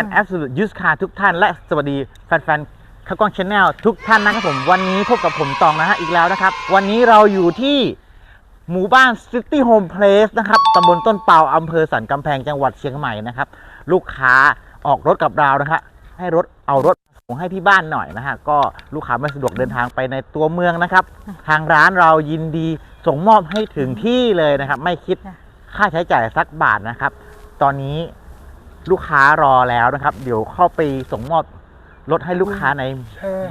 นๆ Absolute Use Car ทุกท่าน และสวัสดีแฟนๆข้าวกล้องชาแนลทุกท่านนะครับผมวันนี้พบกับผมตองนะฮะอีกแล้วนะครับ วันนี้เราอยู่ที่หมู่บ้าน City Home Place นะครับตำบลต้นเปาอำเภอสันกำแพงจังหวัดเชียงใหม่นะครับ ลูกค้าออกรถกับเรานะฮะให้รถเอารถส่งให้ที่บ้านหน่อยนะฮะก็ลูกค้าไม่สะดวกเดินทางไปในตัวเมืองนะครับ ทางร้านเรายินดีส่งมอบให้ถึงที่เลยนะครับ ไม่คิดค่ะค่าใช้จ่ายสักบาทนะครับ ตอนนี้ ลูกค้ารอแล้วนะครับ เดี๋ยวเข้าไปส่งมอบรถให้ลูกค้าใน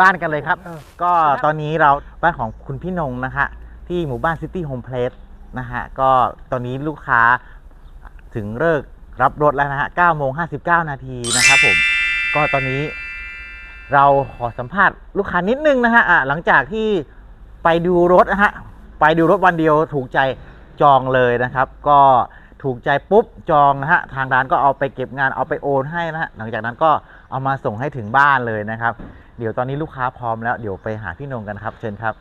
บ้านกันเลยครับ ก็ตอนนี้เราบ้านของคุณพี่นงนะฮะที่หมู่บ้าน City Home Place นะฮะก็ตอนนี้ลูกค้าถึงเลิกรับรถแล้วนะฮะ9โมง59 นาทีนะครับผม ก็ตอนนี้เราขอสัมภาษณ์ลูกค้านิดนึงนะฮะอะหลังจากที่ไปดูรถนะฮะ ไปดูรถวันเดียวถูกใจจองเลยนะครับ ก็ ถูกใจปุ๊บจองนะฮะทางร้านก็เอาไปเก็บงานเอาไปโอนให้นะฮะหลังจากนั้นก็เอามาส่งให้ถึงบ้านเลยนะครับ เดี๋ยวตอนนี้ลูกค้าพร้อมแล้วเดี๋ยวไปหาพี่นงกันครับ เชิญครับ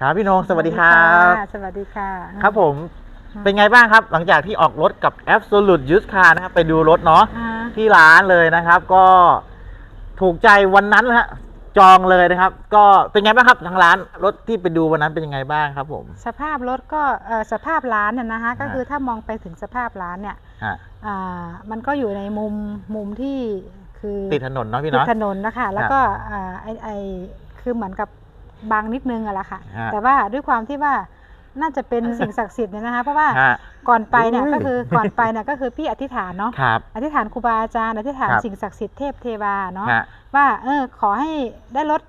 ครับพี่นงสวัสดีครับสวัสดีค่ะครับผมเป็นไงบ้างครับ หลังจากที่ออกรถกับ Absolute Used Car นะครับไปดูรถเนาะอ่าที่ร้านเลยนะครับ ก็ถูกใจวันนั้นนะฮะ จองเลยนะครับ ก็เป็นไงบ้างครับทางร้านรถที่ไปดูวันนั้นเป็นยังไงบ้างครับผม สภาพรถก็เอ่อสภาพร้านเนี่ยนะคะก็อ่าคือถ้ามองไปถึงสภาพร้านเนี่ยฮะอ่ามันก็อยู่ในมุมมุมที่คือติดถนนเนาะพี่ติดเนาะถนนนะคะแล้วก็อ่าไอไอคือเหมือนกับบางนิดนึงอะละค่ะ ฮะ แต่ว่าด้วยความที่ว่าน่าจะเป็นสิ่งศักดิ์สิทธิ์เนี่ยนะคะเพราะว่าฮะ ก่อนไปเนี่ยอุ้ย ก็คือก่อนไปเนี่ยก็คือพี่อธิษฐานเนาะครับ อธิษฐานครูบาอาจารย์อธิษฐานครับ สิ่งศักดิ์สิทธิ์เทพเทวาเนาะฮะ ว่าเออขอให้ได้รถ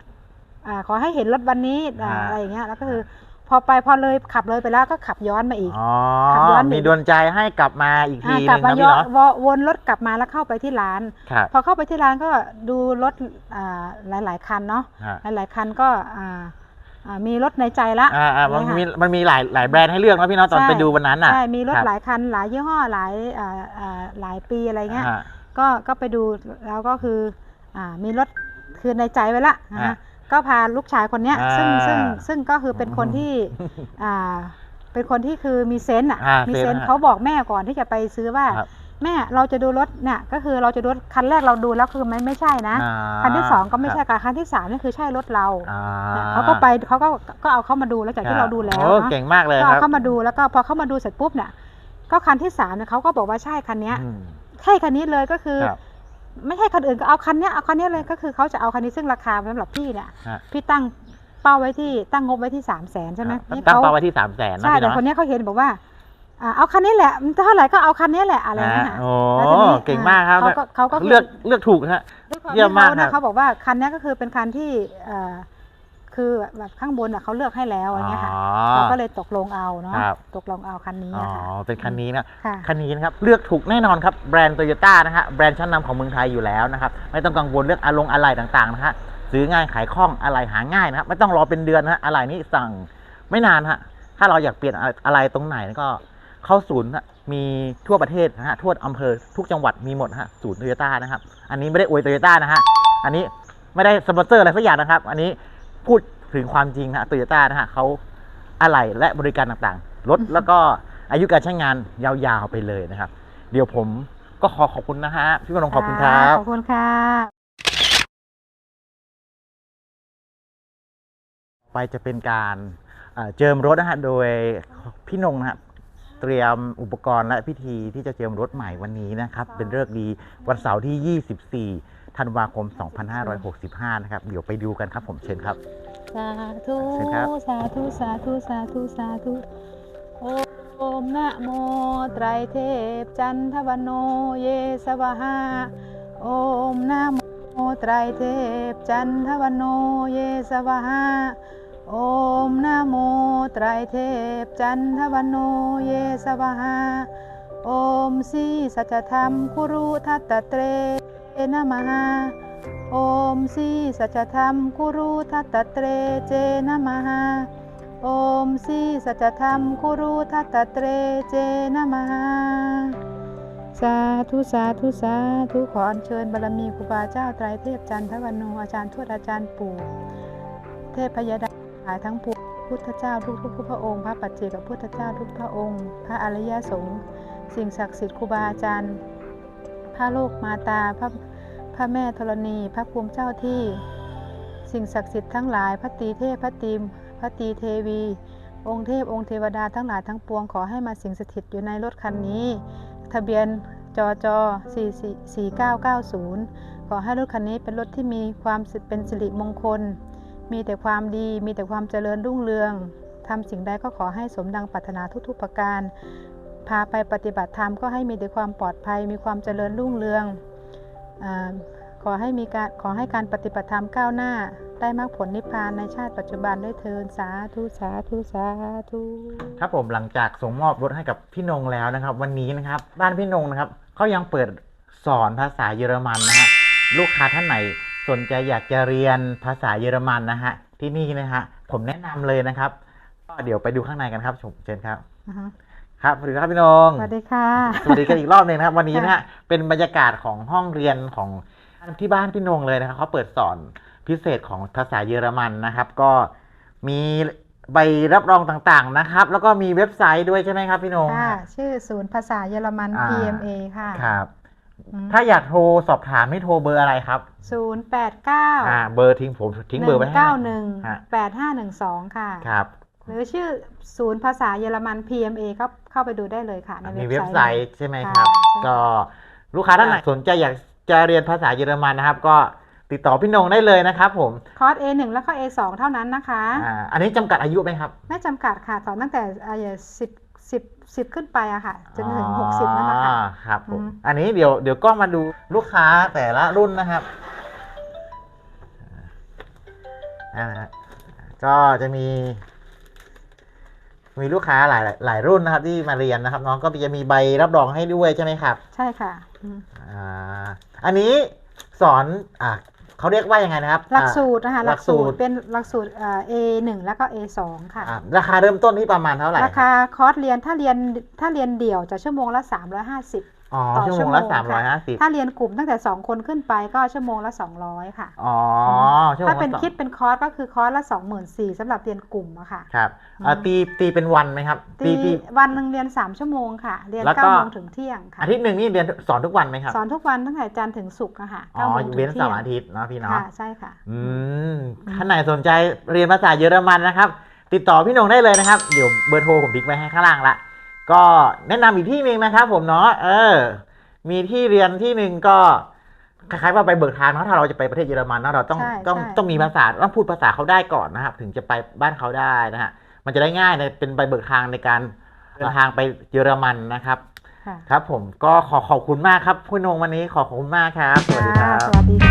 อ่าขอให้เห็นรถวันนี้อ่าอ่าอะไรอย่างเงี้ยแล้วก็คือพอไปพอเลยขับเลยไปแล้วก็ขับย้อนมาอีกอ๋อขับย้อนหนีมีดวลใจให้กลับมาอีกทีอ่าหกลันึงมานะย้พี่อนเนาะววนรถกลับมาแล้วเข้าไปที่ร้านครับพอเข้าไปที่ร้านก็ดูรถอ่าหลายๆคันเนาะฮะหลายๆคันก็อ่าอ่ามีรถในใจละอ่าอ่ามันเนี่ยค่ะมีมันมีหลายหลายแบรนด์ให้เลือกนะพี่เนาะตอนใช่ไปดูวันนั้นน่ะใช่มีรถครับหลายคันหลายยี่ห้อหลายอ่าอ่าหลายปีอะไรเงี้ยฮะก็ก็ไปดูแล้วก็คืออ่า มีรถคือในใจไว้ละนะอ่าคะก็พาลูกชายคนเนี้ยอ่าซึ่งซึ่งซึ่งก็คือเป็นคนอืมที่อ่าเป็นคนที่คือมีเซนต์อะอ่ามีเซเซนนส์ต์ฮะเขาบอกแม่ก่อนที่จะไปซื้อว่าครับแม่เราจะดูรถเนี่ยก็คือเราจะดูรถคันแรกเราดูแล้วคือมันไม่ใช่นะอ่าคันที่สองก็ไม่คใช่รับค่ะคันที่สามนี่คือใช่รถเราอ่าเนี่ยเขาก็ไปเขาก็ก็เอาเข้ามาดูแล้วจากที่เราดูแล้วโอ้เนาะเก่งมากเลยก็คเอารับเข้ามาดูแล้วก็พอเข้ามาดูเสร็จปุ๊บเนี่ยก็คันที่สามเนี่ยเขาก็บอกว่าใช่คันเนี้ยอืมใช่คันนี้เลยก็คือครับ ไม่ใช่คันอื่นก็เอาคันเนี้ยเอาคันเนี้ยเลยก็คือเขาจะเอาคันนี้ซึ่งราคาสำหรับพี่เนี่ยฮะ พี่ตั้งเป้าไว้ที่ตั้งงบไว้ที่สามแสนใช่ไหมนี่ตั้งเขาเป้าไว้ที่สามแสนนะใช่พี่แต่เนาะคนเนี้ยเขาเห็นบอกว่าอ่าเอาคันนี้แหละมันเท่าไหร่ก็เอาคันนี้แหละอะไรเงี้ยอ่าค่ะโอ้แล้วทีนี้เก่งมากครับเขาก็เขาก็คืเลือกเลือกถูกฮะ ด้วยความเยี่ยมที่มากเขาครันะบ เขาบอกว่าคันเนี้ยก็คือเป็นคันที่เอ่อ คือแบบข้างบนอะเขาเลือกให้แล้วอะไรเงี้ยค่ะอ๋อเราก็เลยตกลงเอาเนาะครับตกลงเอาคันนี้อ๋ออะค่ะเป็นคันนี้นะค่ะคันนี้นะครับเลือกถูกแน่นอนครับแบรนด์โตโยต้านะฮะแบรนด์ชั้นนำของเมืองไทยอยู่แล้วนะครับไม่ต้องกังวลเรื่องอารมณ์อะไรต่างๆนะฮะซื้อง่ายขายคล่องอะไรหาง่ายนะครับไม่ต้องรอเป็นเดือนนะฮะอะไรนี่สั่งไม่นานฮะถ้าเราอยากเปลี่ยนอะไรอะไรตรงไหนก็เข้าศูนย์ฮะมีทั่วประเทศนะฮะทั่วอำเภอทุกจังหวัดมีหมดฮะศูนย์โตโยต้านะครับ อันนี้ไม่ได้อวยโตโยต้านะฮะอันนี้ไม่ได้สปอนเซอร์อะไรสักอย่างนะครับ อันนี้ พูดถึงความจริงนะโตโยต้านะฮะเขาอะไรและบริการต่างๆลดแล้วก็อายุการใช้งานยาวๆไปเลยนะครับ เดี๋ยวผมก็ขอขอบคุณนะฮะพี่วรงค์ขอบคุณครับ ขอบคุณค่ะไปจะเป็นการเอ่อเจิมรถนะฮะโดยพี่นงนะฮะเตรียมอุปกรณ์และพิธีที่จะเจิมรถใหม่วันนี้นะครับ เป็นเลิกษ์ดีวันเสาร์ที่ 24 ธันวาคม 2565 นะครับ เดี๋ยวไปดูกันครับผมเชิญครับ สาธุ เชิญครับ สาธุ สาธุ สาธุ สาธุ โอมนะโมไตรเทพจันทวันโนเยสวะหาโอมนะโมไตรเทพจันทวันโนเยสวะหาโอมนะโมไตรเทพจันทวันโนเยสวะหาโอมสีสัจธรรมคุรุทัตตะเตร นะมหาโอมสีสัจธรรมคุรุทัตตเตรเจนะมหาโอมสีสัจธรรมคุรุทัตตเตรเจนะมหาสาธุสาธุสาธุขออัญเชิญบารมีครูบาเจ้าไตรเทพจันทวันโนอาจารย์ทวดอาจารย์ปู่ เทพพยดาหายทั้งปวงพุทธเจ้าทุกทุกพระองค์ พระปัจเจกพุทธเจ้าทุกพระองค์ พระอริยสงฆ์สิ่งศักดิ์สิทธิ์ครูบาอาจารย์ พระลูกมาตาพระพระแม่ธรณี พระภูมิเจ้าที่ สิ่งศักดิ์สิทธิ์ทั้งหลายพระตีเทพพระตีมพระตีเทวี องค์เทพองค์เทวดาทั้งหลายทั้งปวงขอให้มาสิงสถิตอยู่ในรถคันนี้ ทะเบียนจอจอ4990 ขอให้รถคันนี้เป็นรถที่มีความสิเป็นสิริมงคล มีแต่ความดีมีแต่ความเจริญรุ่งเรืองทำสิ่งใดก็ขอให้สมดังปรารถนาทุกๆประการ พาไปปฏิบัติธรรมก็ให้มีแต่ความปลอดภัย มีความเจริญรุ่งเรืองอาขอให้มีการขอให้การปฏิบัติธรรมก้าวหน้า ได้มรรคผลนิพพานในชาติปัจจุบันด้วยเทินสาธุสาธุสาธุครับผมหลังจากส่งมอบรถให้กับพี่นงแล้วนะครับ วันนี้นะครับ บ้านพี่นงนะครับเขายังเปิดสอนภาษาเยอรมันนะฮะลูกค้าท่านไหนสนใจอยากจะเรียนภาษาเยอรมันนะฮะที่นี่นะฮะผมแนะนำเลยนะครับก็เดี๋ยวไปดูข้างในกันครับชมเชิญครับอือฮึ ครับสวัสดีครับพี่นงสวัสดีค่ะ สวัสดีกันอีกรอบหนึ่งนะครับ วันนี้นะฮะเป็นบรรยากาศของห้องเรียนของที่บ้านพี่นงเลยนะครับเขาเปิดสอนพิเศษของภาษาเยอรมันนะครับ ก็มีใบรับรองต่างๆนะครับ แล้วก็มีเว็บไซต์ด้วยใช่ไหมครับพี่นงค่ะชื่อศูนย์ภาษาเยอรมันอ่า PMA ค่ะครับอืมถ้าอยากโทรสอบถามให้โทรเบอร์อะไรครับศูนย์แปดเก้าอ่าเบอร์ทิ้งผมทิ้งเบอร์ไว้ให้เก้าหนึ่งฮะแปดห้าหนึ่งสองค่ะ ครับ หรือชื่อศูนย์ภาษาเยอรมัน PMA ก็เข้าไปดูได้เลยค่ะ ในมีเว็เว็บบไซไซต์ต์ใช่ไหมครับค่ะใช่ก็ลูกค้าท่านไหนสนใจอยากจะเรียนภาษาเยอรมันนะครับ ก็ติดต่อพี่นงได้เลยนะครับผม คอร์ส A1 แล้วก็ A2 เท่านั้นนะคะอ่าอันนี้จำกัดอายุไหมครับ ไม่จำกัดค่ะสอนตั้งแต่อายุสิบสิบสิบขึ้นไปอะค่ะจนถึงหกสิบนั่นแหละค่ะอ๋อครับผมอืมอันนี้เดี๋ยวเดี๋ยวกล้องมาดูลูกค้าแต่ละรุ่นนะครับอ่านะฮะก็จะมี มีลูกค้าหลายหลายรุ่นนะครับ ที่มาเรียนนะครับ น้องก็จะมีใบรับรองให้ด้วยใช่ไหมครับ ใช่ค่ะอืมอ่าอันนี้สอนอ่าเขาเรียกว่ายังไงนะครับ หลักสูตรนะคะหหลัลักกสูสูตตรรเป็นหลักสูตรเอ่อ A1 แล้วก็ A2 ค่ะอ่าราคาเริ่มต้นที่ประมาณเท่าไหร่ ราคาคอร์สเรียนถ้าเรียนถ้าเรียนเดี่ยวจะชั่วโมงละ 350 อ๋อต่อชั่วโมงละชั่วโมงสามร้อยค่ะห้าสิบถ้าเรียนกลุ่มตั้งแต่2คนขึ้นไปก็ชั่วโมงละ200ค่ะอ๋อชั่วโมงถ้าละเป็นสองคิดเป็นคอร์สก็คือคอร์สละ24,000สำหรับเรียนกลุ่มอะค่ะครับอ่าอืมตีตีเป็นวันไหมครับตีตีวันหนึ่งเรียน3ชั่วโมงค่ะ เรียนแล้วก็9โมงถึงเที่ยงค่ะอาทิตย์หนึ่งนี่เรียนสอนทุกวันไหมครับสอนทุกวันตั้งแต่จันทร์ถึงศุกร์อะค่ะอ๋อ9โมงถึงเว้นเที่เสายร์งอาทิตย์เนาะพี่เนาะค่ะใช่ค่ะอืมอืมท่านไหนสนใจเรียนภาษาเยอรมันนะครับ ติดต่อพี่นงได้เลยนะครับเดี๋ยวเบอร์โทรผมทิ้งไว้ให้ข้างล่างละ ก็แนะนำอีกที่หนึ่งนะครับ ผมเนาะเออ มีที่เรียนที่หนึ่งก็คล้ายๆว่าไปเบิกทางเนาะถ้าเราจะไปประเทศเยอรมันเนาะเราต้องใช่ต้องใช่ต้องมีภาษาต้องพูดภาษาเขาได้ก่อนนะครับ ถึงจะไปบ้านเขาได้นะฮะมันจะได้ง่ายในเป็นใบเบิกทางในการเดินทางไปเยอรมันนะครับค่ะครับผมก็ขอขอบคุณมากครับพี่นงวันนี้ขอขอบคุณมากครับ สวัสดีครับสวัสดี